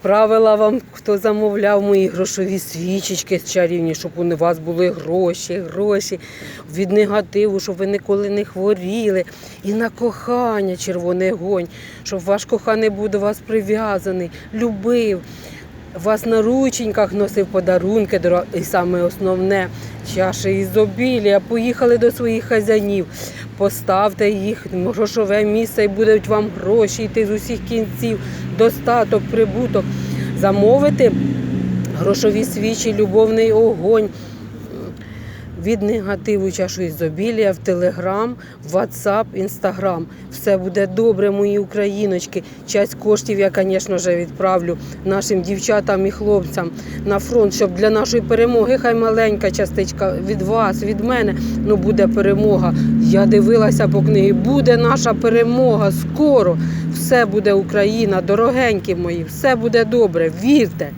Відправила вам, хто замовляв мої грошові свічечки чарівні, щоб у вас були гроші, гроші від негативу, щоб ви ніколи не хворіли. І на кохання червоний огонь, щоб ваш коханий був до вас прив'язаний, любив. Вас на рученьках носив подарунки, і саме основне чаші ізобілія. Поїхали до своїх хазяїнів, поставте їх грошове місце і будуть вам гроші йти з усіх кінців, достаток, прибуток. Замовити грошові свічі, любовний огонь. Від негативу чашу ізобілія в Телеграм, Ватсап, Інстаграм. Все буде добре, мої україночки. Часть коштів я, звісно ж, відправлю нашим дівчатам і хлопцям на фронт, щоб для нашої перемоги, хай маленька частичка від вас, від мене, ну буде перемога. Я дивилася по книгі. Буде наша перемога скоро. Все буде Україна, дорогенькі мої, все буде добре. Вірте.